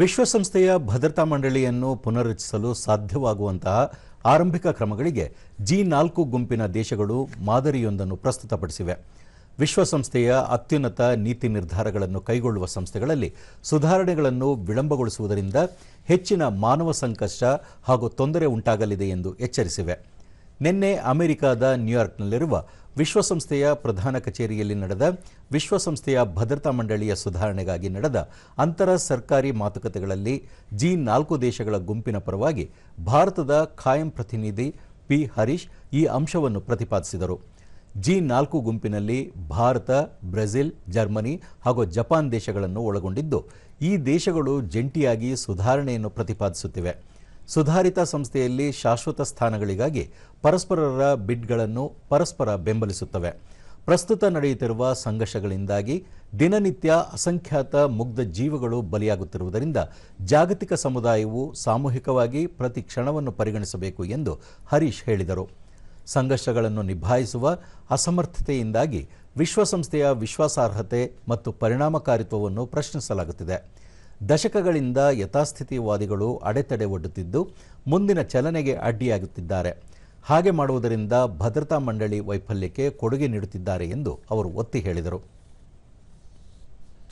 ವಿಶ್ವಸಂಸ್ಥೆಯ ಭದ್ರತಾ ಮಂಡಳಿಯನ್ನು ಪುನರ್ರಚಿಸಲು ಸಾಧ್ಯವಾಗುವಂತಹ ಆರಂಭಿಕ ಕ್ರಮಗಳಿಗೆ ಜಿ ನಾಲ್ಕು ಗುಂಪಿನ ದೇಶಗಳು ಮಾದರಿಯೊಂದನ್ನು ಪ್ರಸ್ತುತಪಡಿಸಿವೆ. ವಿಶ್ವಸಂಸ್ಥೆಯ ಅತ್ಯುನ್ನತ ನೀತಿ ನಿರ್ಧಾರಗಳನ್ನು ಕೈಗೊಳ್ಳುವ ಸಂಸ್ಥೆಗಳಲ್ಲಿ ಸುಧಾರಣೆಗಳನ್ನು ವಿಳಂಬಗೊಳಿಸುವುದರಿಂದ ಹೆಚ್ಚಿನ ಮಾನವ ಸಂಕಷ್ಟ ಹಾಗೂ ತೊಂದರೆ ಉಂಟಾಗಲಿದೆ ಎಂದು ಎಚ್ಚರಿಸಿವೆ. ನಿನ್ನೆ ಅಮೆರಿಕದ ನ್ಯೂಯಾರ್ಕ್ನಲ್ಲಿರುವ ವಿಶ್ವಸಂಸ್ಥೆಯ ಪ್ರಧಾನ ಕಚೇರಿಯಲ್ಲಿ ನಡೆದ ವಿಶ್ವಸಂಸ್ಥೆಯ ಭದ್ರತಾ ಮಂಡಳಿಯ ಸುಧಾರಣೆಗಾಗಿ ನಡೆದ ಅಂತರ ಸರ್ಕಾರಿ ಮಾತುಕತೆಗಳಲ್ಲಿ ಜಿ ನಾಲ್ಕು ದೇಶಗಳ ಗುಂಪಿನ ಪರವಾಗಿ ಭಾರತದ ಖಾಯಂ ಪ್ರತಿನಿಧಿ ಪಿ ಹರೀಶ್ ಈ ಅಂಶವನ್ನು ಪ್ರತಿಪಾದಿಸಿದರು. ಜಿ ನಾಲ್ಕು ಗುಂಪಿನಲ್ಲಿ ಭಾರತ, ಬ್ರೆಜಿಲ್, ಜರ್ಮನಿ ಹಾಗೂ ಜಪಾನ್ ದೇಶಗಳನ್ನು ಒಳಗೊಂಡಿದ್ದು ಈ ದೇಶಗಳು ಜಂಟಿಯಾಗಿ ಸುಧಾರಣೆಯನ್ನು ಪ್ರತಿಪಾದಿಸುತ್ತಿವೆ. ಸುಧಾರಿತ ಸಂಸ್ಥೆಯಲ್ಲಿ ಶಾಶ್ವತ ಸ್ಥಾನಗಳಿಗಾಗಿ ಪರಸ್ಪರರ ಬಿಡ್ಗಳನ್ನು ಪರಸ್ಪರ ಬೆಂಬಲಿಸುತ್ತವೆ. ಪ್ರಸ್ತುತ ನಡೆಯುತ್ತಿರುವ ಸಂಘರ್ಷಗಳಿಂದಾಗಿ ದಿನನಿತ್ಯ ಅಸಂಖ್ಯಾತ ಮುಗ್ಧ ಜೀವಗಳು ಬಲಿಯಾಗುತ್ತಿರುವುದರಿಂದ ಜಾಗತಿಕ ಸಮುದಾಯವು ಸಾಮೂಹಿಕವಾಗಿ ಪ್ರತಿ ಕ್ಷಣವನ್ನು ಪರಿಗಣಿಸಬೇಕು ಎಂದು ಹರೀಶ್ ಹೇಳಿದರು. ಸಂಘರ್ಷಗಳನ್ನು ನಿಭಾಯಿಸುವ ಅಸಮರ್ಥತೆಯಿಂದಾಗಿ ವಿಶ್ವಸಂಸ್ಥೆಯ ವಿಶ್ವಾಸಾರ್ಹತೆ ಮತ್ತು ಪರಿಣಾಮಕಾರಿತ್ವವನ್ನು ಪ್ರಶ್ನಿಸಲಾಗುತ್ತಿದೆ. ದಶಕಗಳಿಂದ ಯಥಾಸ್ಥಿತಿವಾದಿಗಳು ಅಡೆತಡೆ ಒಡ್ಡುತ್ತಿದ್ದು ಮುಂದಿನ ಚಲನೆಗೆ ಅಡ್ಡಿಯಾಗುತ್ತಿದ್ದಾರೆ. ಹಾಗೆ ಮಾಡುವುದರಿಂದ ಭದ್ರತಾ ಮಂಡಳಿ ವೈಫಲ್ಯಕ್ಕೆ ಕೊಡುಗೆ ನೀಡುತ್ತಿದ್ದಾರೆ ಎಂದು ಅವರು ಒತ್ತಿ ಹೇಳಿದರು.